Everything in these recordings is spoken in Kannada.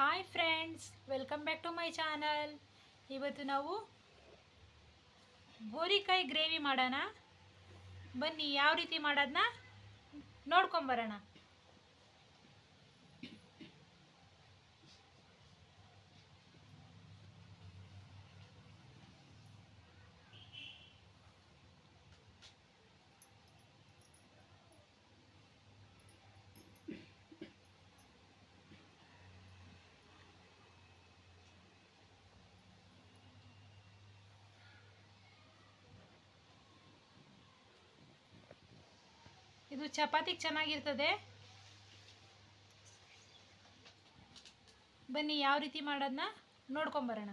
Hi friends welcome back to my channel ಇವತ್ತು ನಾವು ಗೋರಿಕಾಯಿ ಗ್ರೇವಿ ಮಾಡೋಣ. ಬನ್ನಿ, ಯಾವ ರೀತಿ ಮಾಡೋದನ್ನ ನೋಡ್ಕೊಂಬರೋಣ ಇದು ಚಪಾತಿ ಚೆನ್ನಾಗಿರ್ತದೆ. ಬನ್ನಿ, ಯಾವ ರೀತಿ ಮಾಡೋದನ್ನ ನೋಡ್ಕೊಂಬರೋಣ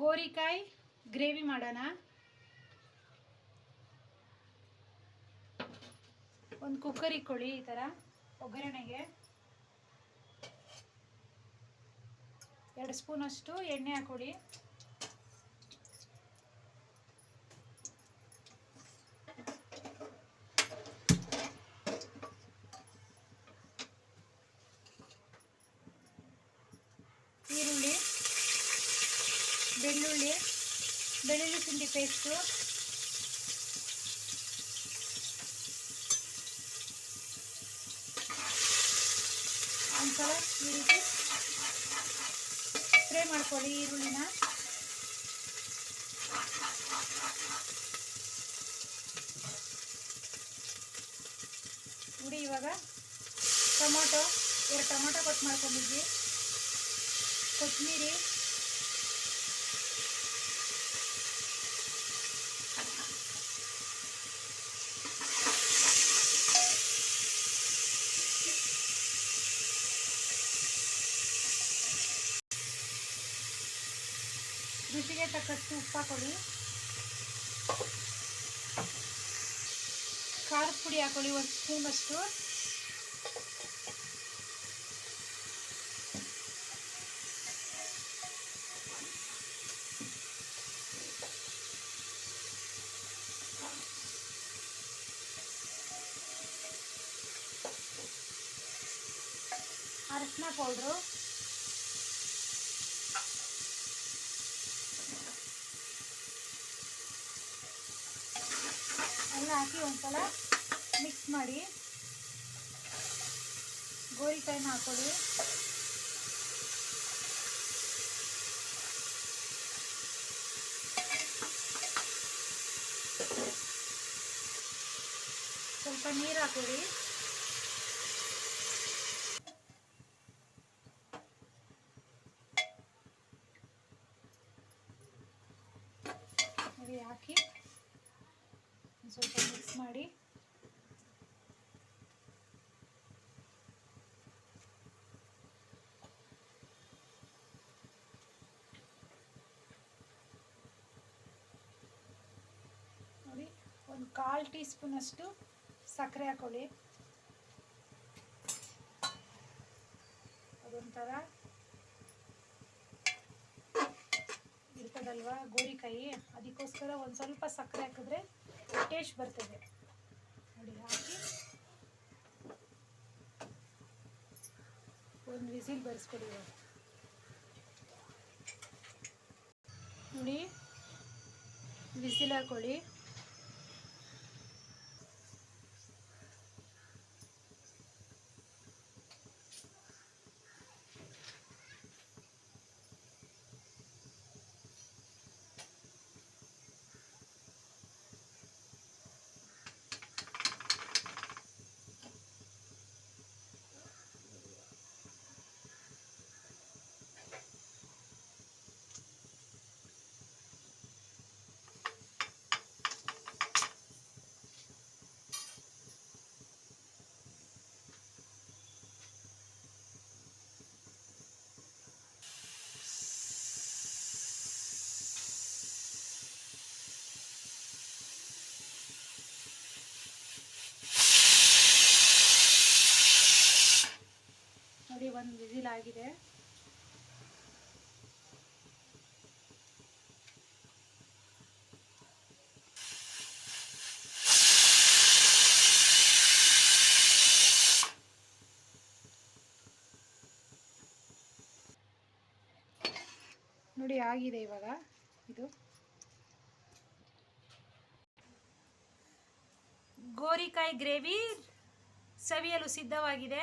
ಗೋರಿಕಾಯಿ ಗ್ರೇವಿ ಮಾಡೋಣ. ಒಂದು ಕುಕ್ಕರ್ ಇಕ್ಕೊಳ್ಳಿ ಈ ಥರ ಒಗ್ಗರಣೆಗೆ. ಎರಡು ಸ್ಪೂನಷ್ಟು ಎಣ್ಣೆ ಹಾಕೊಳ್ಳಿ ಬೆಳ್ಳುಳ್ಳಿ ಬೆಳ್ಳುಳ್ಳಿ ಶುಂಠಿ ಪೇಸ್ಟು ಒಂದ್ಸಲ ಈ ರೀತಿ ಫ್ರೈ ಮಾಡ್ಕೊಳ್ಳಿ ಈರುಳ್ಳಿನ. ನೋಡಿ ಇವಾಗ ಟೊಮೊಟೊ, ಎರಡು ಟೊಮೊಟೊ ಕಟ್ ಮಾಡ್ಕೊಂಡಿದ್ವಿ. ಕೊತ್ತಂಬರಿ ರುಚಿಗೆ ತಕ್ಕಷ್ಟು ಉಪ್ಪು ಹಾಕೊಳ್ಳಿ ಖಾರದ ಪುಡಿ ಹಾಕೊಳ್ಳಿ ಒಂದು ಸ್ಪೂನಷ್ಟು ಅರಶಿನ ಪೌಡ್ರು ಹಾಕಿ ಒಂದ್ಸಲ ಮಿಕ್ಸ್ ಮಾಡಿ. ಗೋರಿಕಾಯಿನ ಹಾಕೊಳ್ಳಿ. ಸ್ವಲ್ಪ ನೀರು ಹಾಕೊಳ್ಳಿ. ನೋಡಿ ಹಾಕಿ ಒಂದ್ ಸ್ವಲ್ಪ ಮಿಕ್ಸ್ ಮಾಡಿ. ನೋಡಿ, ಒಂದು ಕಾಲು ಟೀ ಸ್ಪೂನಷ್ಟು ಸಕ್ಕರೆ ಹಾಕೊಳ್ಳಿ. ಅದೊಂಥರ ಇರ್ತದಲ್ವಾ ಗೋರಿಕಾಯಿ? ಅದಕ್ಕೋಸ್ಕರ ಒಂದು ಸ್ವಲ್ಪ ಸಕ್ಕರೆ ಹಾಕಿದ್ರೆ ಟೇಸ್ಟ್ ಬರ್ತದೆ. ನೋಡಿ ಹಾಕಿ. ಒಂದು ವಿಸಿಲ್ ಬರೆಸ್ಕೊಡಿ. ನೋಡಿ ವಿಸಿಲ್ ಹಾಕೊಳ್ಳಿ. ಒಂದು ವಿಸಿಲ್ ಆಗಿದೆ. ನೋಡಿ ಆಗಿದೆ ಇವಾಗ ಇದು. ಗೋರಿಕಾಯಿ ಗ್ರೇವಿ ಸವಿಯಲು ಸಿದ್ಧವಾಗಿದೆ.